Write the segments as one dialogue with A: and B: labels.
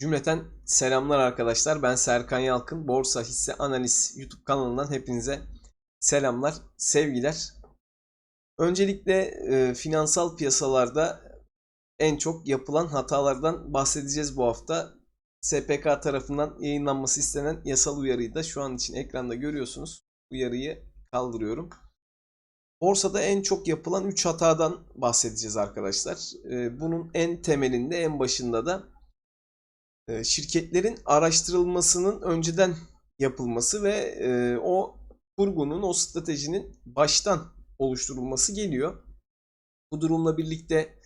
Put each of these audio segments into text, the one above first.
A: Cümleten selamlar arkadaşlar. Ben Serkan Yalkın. Borsa Hisse Analiz YouTube kanalından hepinize selamlar, sevgiler. Öncelikle e, finansal piyasalarda en çok yapılan hatalardan bahsedeceğiz bu hafta. SPK tarafından yayınlanması istenen yasal uyarıyı da şu an için ekranda görüyorsunuz. Uyarıyı kaldırıyorum. Borsada en çok yapılan 3 hatadan bahsedeceğiz arkadaşlar. E, Bunun en temelinde, en başında da şirketlerin araştırılmasının önceden yapılması ve e, o kurgunun, o stratejinin baştan oluşturulması geliyor. Bu durumla birlikte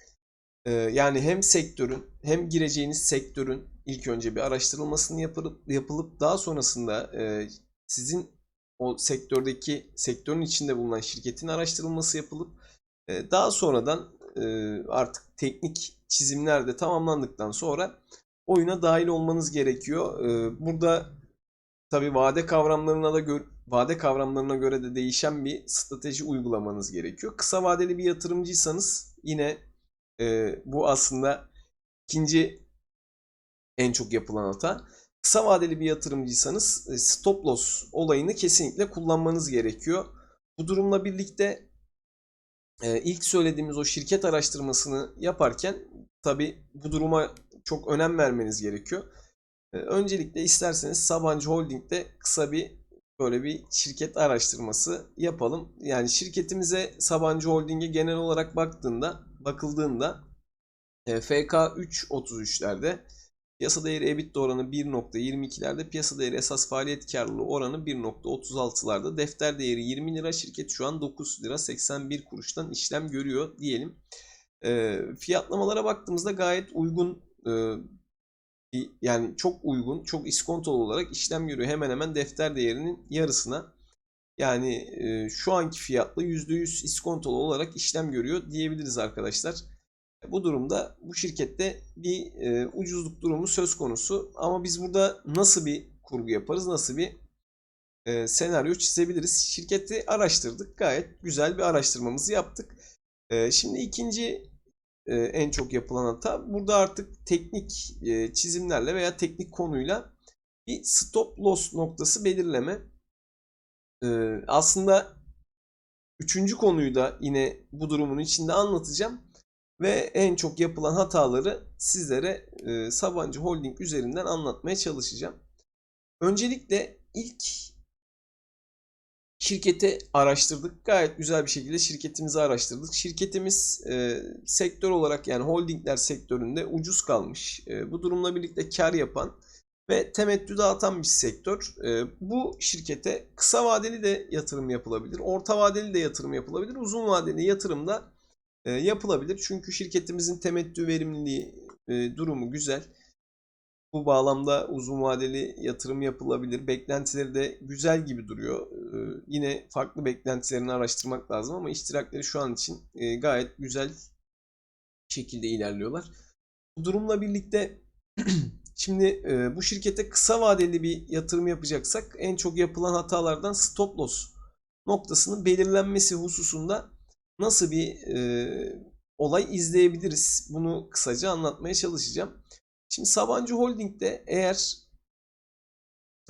A: e, yani hem sektörün hem gireceğiniz sektörün ilk önce bir araştırılmasını yapılıp, yapılıp daha sonrasında e, sizin o sektördeki sektörün içinde bulunan şirketin araştırılması yapılıp daha sonradan artık teknik çizimler de tamamlandıktan sonra oyuna dahil olmanız gerekiyor. Ee, Burada tabii vade kavramlarına da gö- vade kavramlarına göre de değişen bir strateji uygulamanız gerekiyor. Kısa vadeli bir yatırımcıysanız yine e, bu aslında ikinci en çok yapılan hata. Kısa vadeli bir yatırımcıysanız e, stop loss olayını kesinlikle kullanmanız gerekiyor. Bu durumla birlikte e, ilk söylediğimiz o şirket araştırmasını yaparken tabii bu duruma çok önem vermeniz gerekiyor. Ee, Öncelikle isterseniz Sabancı Holding'de kısa bir böyle bir şirket araştırması yapalım. Yani şirketimize Sabancı Holding'e genel olarak baktığında, bakıldığında e, FK 3.33'lerde piyasa değeri EBITDA oranı 1.22'lerde, piyasa değeri esas faaliyet karlılığı oranı 1.36'larda, defter değeri 20 lira, şirket şu an 9 lira 81 kuruştan işlem görüyor diyelim. E, fiyatlamalara baktığımızda gayet uygun e, yani çok uygun, çok iskontolu olarak işlem görüyor. Hemen hemen defter değerinin yarısına. Yani e, şu anki fiyatla %100 iskontolu olarak işlem görüyor diyebiliriz arkadaşlar. Bu durumda bu şirkette bir e, ucuzluk durumu söz konusu. Ama biz burada nasıl bir kurgu yaparız, nasıl bir e, senaryo çizebiliriz? Şirketi araştırdık. Gayet güzel bir araştırmamızı yaptık. E, şimdi ikinci e, en çok yapılan hata. Burada artık teknik e, çizimlerle veya teknik konuyla bir stop loss noktası belirleme. E, aslında üçüncü konuyu da yine bu durumun içinde anlatacağım. Ve en çok yapılan hataları sizlere e, Sabancı Holding üzerinden anlatmaya çalışacağım. Öncelikle ilk Şirketi araştırdık. Gayet güzel bir şekilde şirketimizi araştırdık. Şirketimiz e, sektör olarak yani holdingler sektöründe ucuz kalmış. E, bu durumla birlikte kar yapan ve temettü dağıtan bir sektör. E, bu şirkete kısa vadeli de yatırım yapılabilir. Orta vadeli de yatırım yapılabilir. Uzun vadeli yatırım da e, yapılabilir. Çünkü şirketimizin temettü verimliliği e, durumu güzel. Bu bağlamda uzun vadeli yatırım yapılabilir. Beklentileri de güzel gibi duruyor. Ee, yine farklı beklentilerini araştırmak lazım ama iştirakleri şu an için e, gayet güzel şekilde ilerliyorlar. Bu durumla birlikte şimdi e, bu şirkete kısa vadeli bir yatırım yapacaksak en çok yapılan hatalardan stop loss noktasının belirlenmesi hususunda nasıl bir e, olay izleyebiliriz? Bunu kısaca anlatmaya çalışacağım. Şimdi Sabancı Holding'de eğer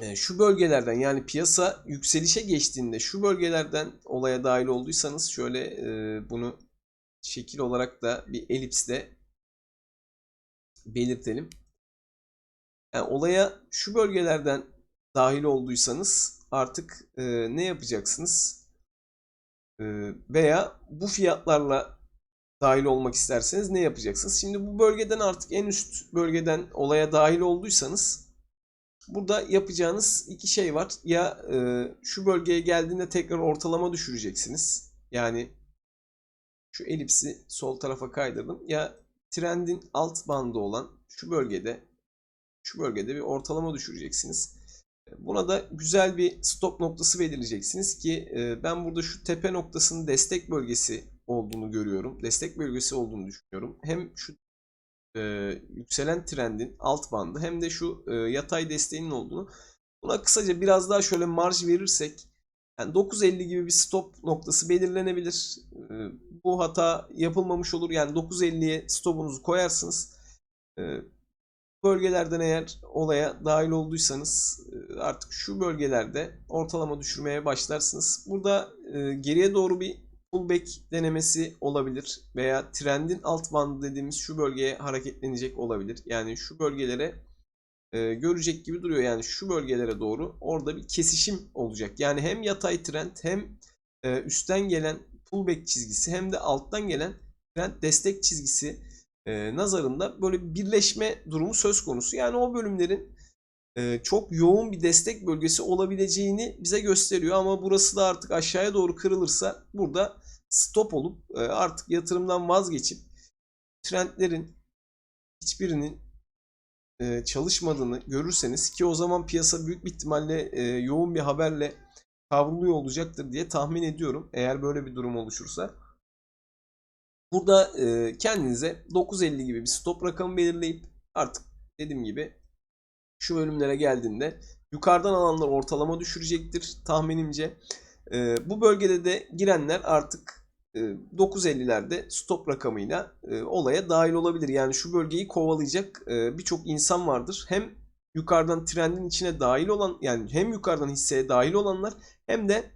A: e, şu bölgelerden yani piyasa yükselişe geçtiğinde şu bölgelerden olaya dahil olduysanız şöyle e, bunu şekil olarak da bir elipsle belirtelim. Yani olaya şu bölgelerden dahil olduysanız artık e, ne yapacaksınız? E, veya bu fiyatlarla dahil olmak isterseniz ne yapacaksınız? Şimdi bu bölgeden artık en üst bölgeden olaya dahil olduysanız burada yapacağınız iki şey var. Ya e, şu bölgeye geldiğinde tekrar ortalama düşüreceksiniz. Yani şu elipsi sol tarafa kaydırdım. Ya trendin alt bandı olan şu bölgede şu bölgede bir ortalama düşüreceksiniz. Buna da güzel bir stop noktası belirleyeceksiniz ki e, ben burada şu tepe noktasının destek bölgesi olduğunu görüyorum. Destek bölgesi olduğunu düşünüyorum. Hem şu e, yükselen trendin alt bandı hem de şu e, yatay desteğinin olduğunu. Buna kısaca biraz daha şöyle marj verirsek yani 9.50 gibi bir stop noktası belirlenebilir. E, bu hata yapılmamış olur. Yani 9.50'ye stopunuzu koyarsınız. E, bölgelerden eğer olaya dahil olduysanız e, artık şu bölgelerde ortalama düşürmeye başlarsınız. Burada e, geriye doğru bir pullback denemesi olabilir veya trendin alt bandı dediğimiz şu bölgeye hareketlenecek olabilir. Yani şu bölgelere e, görecek gibi duruyor. Yani şu bölgelere doğru orada bir kesişim olacak. Yani hem yatay trend hem e, üstten gelen pullback çizgisi hem de alttan gelen trend destek çizgisi e, nazarında böyle bir birleşme durumu söz konusu. Yani o bölümlerin e, çok yoğun bir destek bölgesi olabileceğini bize gösteriyor. Ama burası da artık aşağıya doğru kırılırsa burada stop olup e, artık yatırımdan vazgeçip trendlerin hiçbirinin e, çalışmadığını görürseniz ki o zaman piyasa büyük bir ihtimalle e, yoğun bir haberle kavruluyor olacaktır diye tahmin ediyorum. Eğer böyle bir durum oluşursa. Burada kendinize 9.50 gibi bir stop rakamı belirleyip artık dediğim gibi şu bölümlere geldiğinde yukarıdan alanlar ortalama düşürecektir tahminimce. Bu bölgede de girenler artık 9.50'lerde stop rakamıyla e, olaya dahil olabilir. Yani şu bölgeyi kovalayacak e, birçok insan vardır. Hem yukarıdan trendin içine dahil olan yani hem yukarıdan hisseye dahil olanlar hem de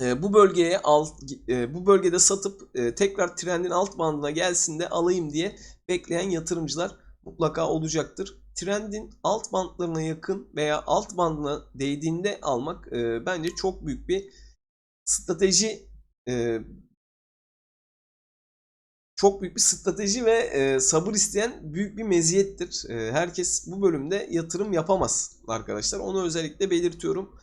A: e, bu bölgeye alt e, bu bölgede satıp e, tekrar trendin alt bandına gelsin de alayım diye bekleyen yatırımcılar mutlaka olacaktır. Trendin alt bandlarına yakın veya alt bandına değdiğinde almak e, bence çok büyük bir strateji e, çok büyük bir strateji ve e, sabır isteyen büyük bir meziyettir. E, herkes bu bölümde yatırım yapamaz arkadaşlar. Onu özellikle belirtiyorum.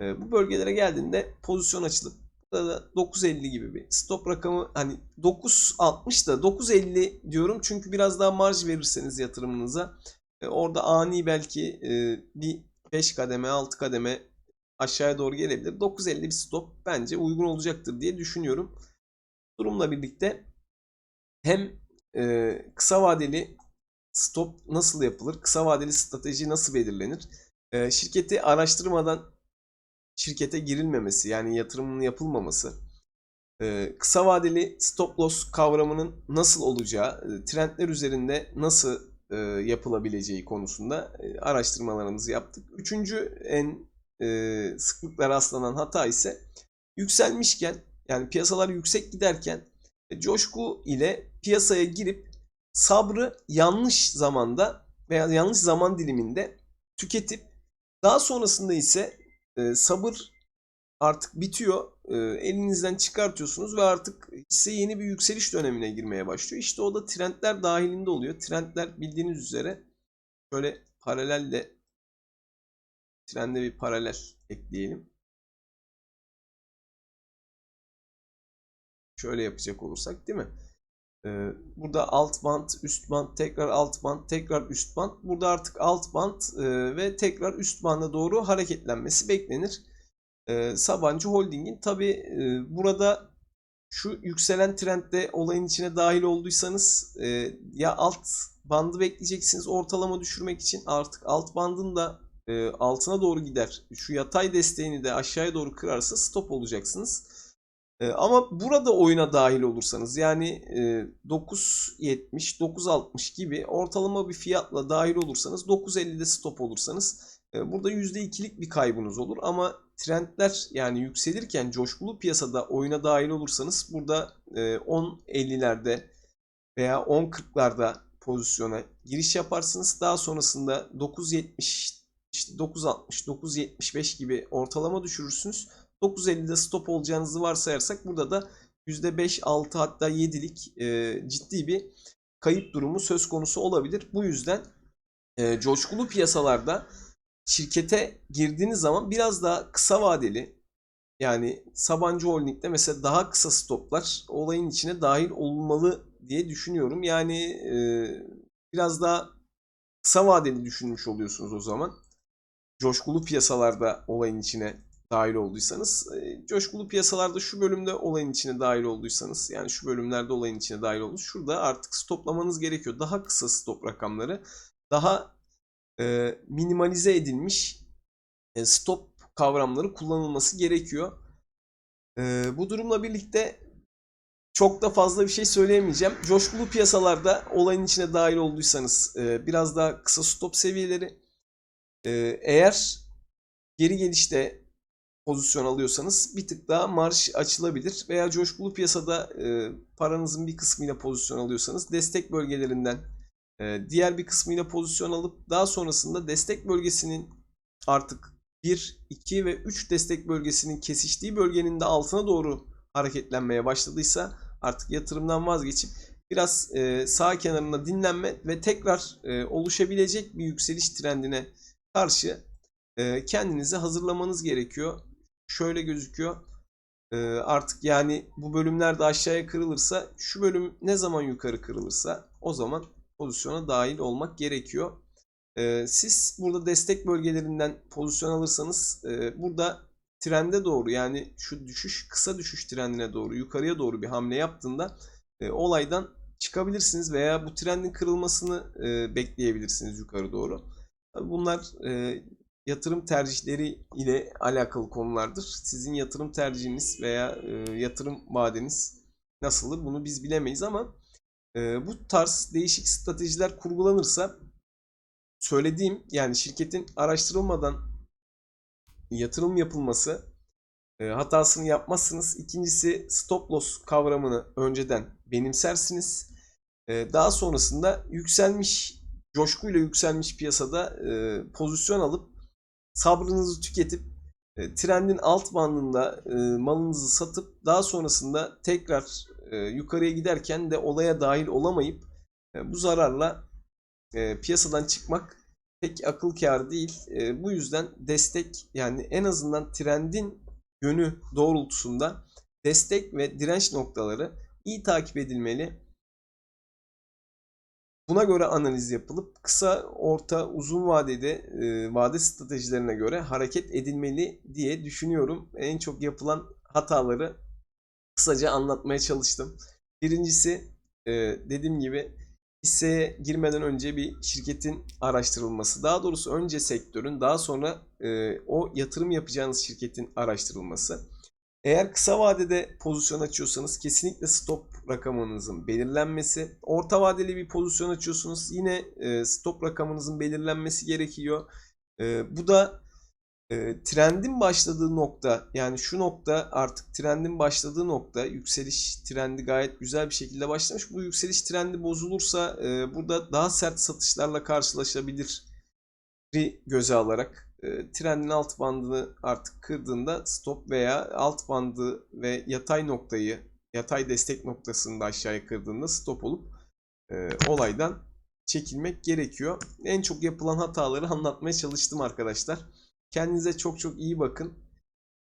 A: E, bu bölgelere geldiğinde pozisyon açılıp da 9.50 gibi bir stop rakamı hani 9.60 da 9.50 diyorum çünkü biraz daha marj verirseniz yatırımınıza e, orada ani belki e, bir 5 kademe 6 kademe aşağıya doğru gelebilir. 9.50 bir stop bence uygun olacaktır diye düşünüyorum. Durumla birlikte hem e, kısa vadeli stop nasıl yapılır? Kısa vadeli strateji nasıl belirlenir? E, şirketi araştırmadan şirkete girilmemesi yani yatırımının yapılmaması, e, kısa vadeli stop loss kavramının nasıl olacağı, e, trendler üzerinde nasıl e, yapılabileceği konusunda e, araştırmalarımızı yaptık. Üçüncü en e, sıklıkla rastlanan hata ise yükselmişken yani piyasalar yüksek giderken coşku ile piyasaya girip sabrı yanlış zamanda veya yanlış zaman diliminde tüketip daha sonrasında ise e, sabır artık bitiyor. E, elinizden çıkartıyorsunuz ve artık hisse yeni bir yükseliş dönemine girmeye başlıyor. İşte o da trendler dahilinde oluyor. Trendler bildiğiniz üzere şöyle paralelle trende bir paralel ekleyelim. Şöyle yapacak olursak değil mi? Ee, burada alt band, üst band, tekrar alt band, tekrar üst band. Burada artık alt band e, ve tekrar üst banda doğru hareketlenmesi beklenir. Ee, Sabancı Holding'in tabi e, burada şu yükselen trendde olayın içine dahil olduysanız e, ya alt bandı bekleyeceksiniz ortalama düşürmek için artık alt bandın da altına doğru gider. Şu yatay desteğini de aşağıya doğru kırarsa stop olacaksınız. E, ama burada oyuna dahil olursanız yani e, 9.70, 9.60 gibi ortalama bir fiyatla dahil olursanız 9.50'de stop olursanız e, burada %2'lik bir kaybınız olur. Ama trendler yani yükselirken coşkulu piyasada oyuna dahil olursanız burada e, 10.50'lerde veya 10.40'larda pozisyona giriş yaparsınız. Daha sonrasında 9.70 işte 9.60, 9.75 gibi ortalama düşürürsünüz. 9.50'de stop olacağınızı varsayarsak burada da %5, 6 hatta 7'lik e, ciddi bir kayıp durumu söz konusu olabilir. Bu yüzden e, coşkulu piyasalarda şirkete girdiğiniz zaman biraz daha kısa vadeli yani Sabancı Holding'de mesela daha kısa stoplar olayın içine dahil olmalı diye düşünüyorum. Yani e, biraz daha kısa vadeli düşünmüş oluyorsunuz o zaman. Coşkulu piyasalarda olayın içine dahil olduysanız, e, coşkulu piyasalarda şu bölümde olayın içine dahil olduysanız, yani şu bölümlerde olayın içine dahil oldunuz, şurada artık stoplamanız gerekiyor. Daha kısa stop rakamları, daha e, minimalize edilmiş e, stop kavramları kullanılması gerekiyor. E, bu durumla birlikte çok da fazla bir şey söyleyemeyeceğim. Coşkulu piyasalarda olayın içine dahil olduysanız e, biraz daha kısa stop seviyeleri. E, eğer geri gelişte pozisyon alıyorsanız bir tık daha marş açılabilir. Veya coşkulu piyasada e, paranızın bir kısmıyla pozisyon alıyorsanız destek bölgelerinden e, diğer bir kısmıyla pozisyon alıp daha sonrasında destek bölgesinin artık 1, 2 ve 3 destek bölgesinin kesiştiği bölgenin de altına doğru hareketlenmeye başladıysa artık yatırımdan vazgeçip biraz e, sağ kenarında dinlenme ve tekrar e, oluşabilecek bir yükseliş trendine karşı e, kendinizi hazırlamanız gerekiyor. Şöyle gözüküyor. E, artık yani bu bölümler de aşağıya kırılırsa şu bölüm ne zaman yukarı kırılırsa o zaman pozisyona dahil olmak gerekiyor. E, siz burada destek bölgelerinden pozisyon alırsanız e, burada trende doğru yani şu düşüş kısa düşüş trendine doğru yukarıya doğru bir hamle yaptığında e, olaydan çıkabilirsiniz veya bu trendin kırılmasını e, bekleyebilirsiniz yukarı doğru. Bunlar e, yatırım tercihleri ile alakalı konulardır. Sizin yatırım tercihiniz veya e, yatırım vadeniz nasıldır bunu biz bilemeyiz ama e, bu tarz değişik stratejiler kurgulanırsa söylediğim yani şirketin araştırılmadan yatırım yapılması e, hatasını yapmazsınız. İkincisi stop loss kavramını önceden benimsersiniz. E, daha sonrasında yükselmiş coşkuyla yükselmiş piyasada e, pozisyon alıp sabrınızı tüketip e, trendin alt bandında e, malınızı satıp daha sonrasında tekrar e, yukarıya giderken de olaya dahil olamayıp bu zararla piyasadan çıkmak pek akıl kârı değil. Bu yüzden destek yani en azından trendin yönü doğrultusunda destek ve direnç noktaları iyi takip edilmeli. Buna göre analiz yapılıp kısa, orta, uzun vadede e, vade stratejilerine göre hareket edilmeli diye düşünüyorum. En çok yapılan hataları kısaca anlatmaya çalıştım. Birincisi e, dediğim gibi hisseye girmeden önce bir şirketin araştırılması. Daha doğrusu önce sektörün daha sonra e, o yatırım yapacağınız şirketin araştırılması. Eğer kısa vadede pozisyon açıyorsanız kesinlikle stop rakamınızın belirlenmesi. Orta vadeli bir pozisyon açıyorsunuz yine e, stop rakamınızın belirlenmesi gerekiyor. E, bu da e, trendin başladığı nokta yani şu nokta artık trendin başladığı nokta yükseliş trendi gayet güzel bir şekilde başlamış. Bu yükseliş trendi bozulursa burada daha sert satışlarla karşılaşabilir göze alarak e, trendin alt bandını artık kırdığında stop veya alt bandı ve yatay noktayı yatay destek noktasını da aşağıya kırdığında stop olup e, olaydan çekilmek gerekiyor. En çok yapılan hataları anlatmaya çalıştım arkadaşlar. Kendinize çok çok iyi bakın.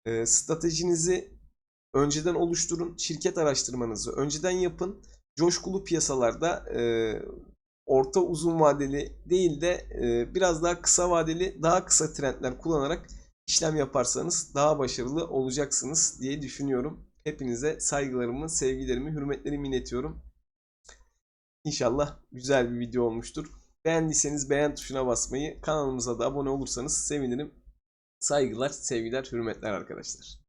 A: E, stratejinizi önceden oluşturun. Şirket araştırmanızı önceden yapın. Coşkulu piyasalarda e, orta uzun vadeli değil de e, biraz daha kısa vadeli, daha kısa trendler kullanarak işlem yaparsanız daha başarılı olacaksınız diye düşünüyorum. Hepinize saygılarımı, sevgilerimi, hürmetlerimi iletiyorum. İnşallah güzel bir video olmuştur. Beğendiyseniz beğen tuşuna basmayı, kanalımıza da abone olursanız sevinirim. Saygılar, sevgiler, hürmetler arkadaşlar.